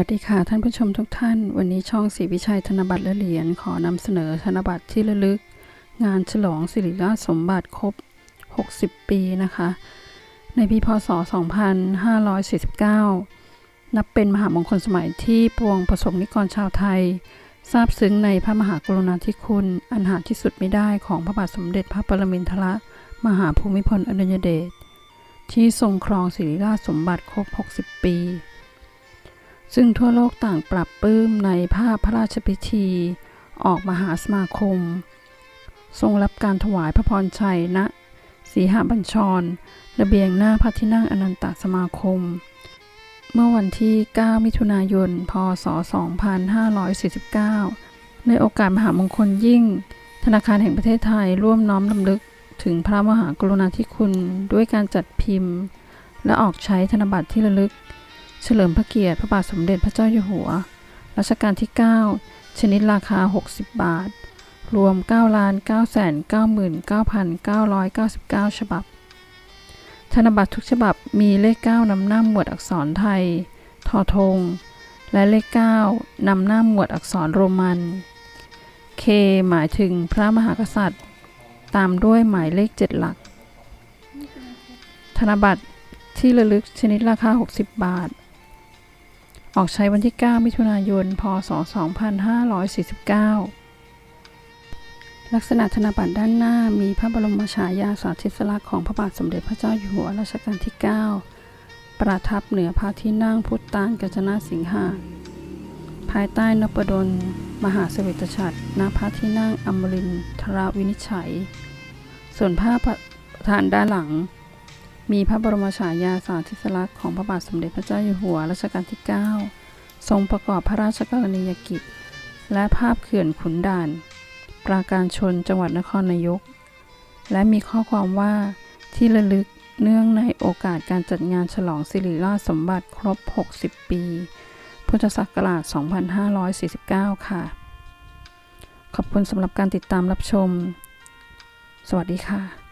วัสดีค่ะ ท่านผู้ชมทุกท่าน วันนี้ช่องศรีวิชัยธนบัตรและเหรียญขอนำเสนอธนบัตรที่ระลึก งานฉลองสิริราชสมบัติครบ 60 ปีนะคะ ในปีพศ 2549 นับเป็นมหามงคลสมัยที่ปวงประสบนิกรชาวไทยซาบซึ้งในพระมหากรุณาธิคุณ อันหาที่สุดไม่ได้ของพระบาทสมเด็จพระปรมินทรมหาภูมิพลอดุลยเดชที่ทรงครองสิริราชสมบัติครบ 60 ปี ซึ่งทั่วโลกต่างปรับปลื้มในภาพพระราชพิธี ออกมหาสมาคม ทรงรับการถวายพระพรชัยณสีหบัญชร ระเบียงหน้าพระที่นั่งอนันตสมาคม เมื่อวันที่ 9 มิถุนายน พศ 2549 ในโอกาสมหามงคลยิ่ง ธนาคารแห่งประเทศไทยร่วมน้อมลำลึกถึงพระมหากรุณาธิคุณด้วยการจัดพิมพ์ และออกใช้ธนบัตรที่ระลึก เฉลิมพระเกียรติพระบาทสมเด็จพระเจ้าอยู่หัว รัชกาลที่ 9 ชนิดราคา 60 บาท รวม 9 9 9 9 999 ฉบับ ธนบัตรทุกฉบับมีเลข 9 นำหน้าหมวดอักษรไทย ทอทง และเลข 9 นำหน้าหมวดอักษรโรมัน K หมายถึงพระมหากษัตริย์ ตามด้วยหมายเลข 7 หลัก ธนบัตรที่ระลึกชนิดราคา 60 บาท ออกใช้วันที่ 9 มิถุนายน พศ 2549 ลักษณะธนบัตรด้านหน้ามีพระบรมฉายาสาธิสลักษณ์ของพระบาทสมเด็จพระเจ้าอยู่หัวรัชกาลที่ 9 ประทับเหนือพระที่นั่งพุทธานกัจนาสิงหา ภายใต้นพดล มหาเสวตฉัตรณพระที่นั่งอมรินทรวินิจฉัย ส่วนภาพประธานด้านหลัง มีพระบรมฉายาสาธิสลักษณ์ของพระบาทสมเด็จพระเจ้าอยู่หัวรัชกาลที่ 9 ทรงประกอบพระราชกรณียกิจ และภาพเขื่อนขุนด่าน ปราการชนจังหวัดนครนายก และมีข้อความว่าที่ระลึกเนื่องในโอกาสการจัดงานฉลองสิริราชสมบัติครบ 60 ปี พุทธศักราช 2549 ค่ะ ขอบคุณสำหรับการติดตามรับชม สวัสดีค่ะ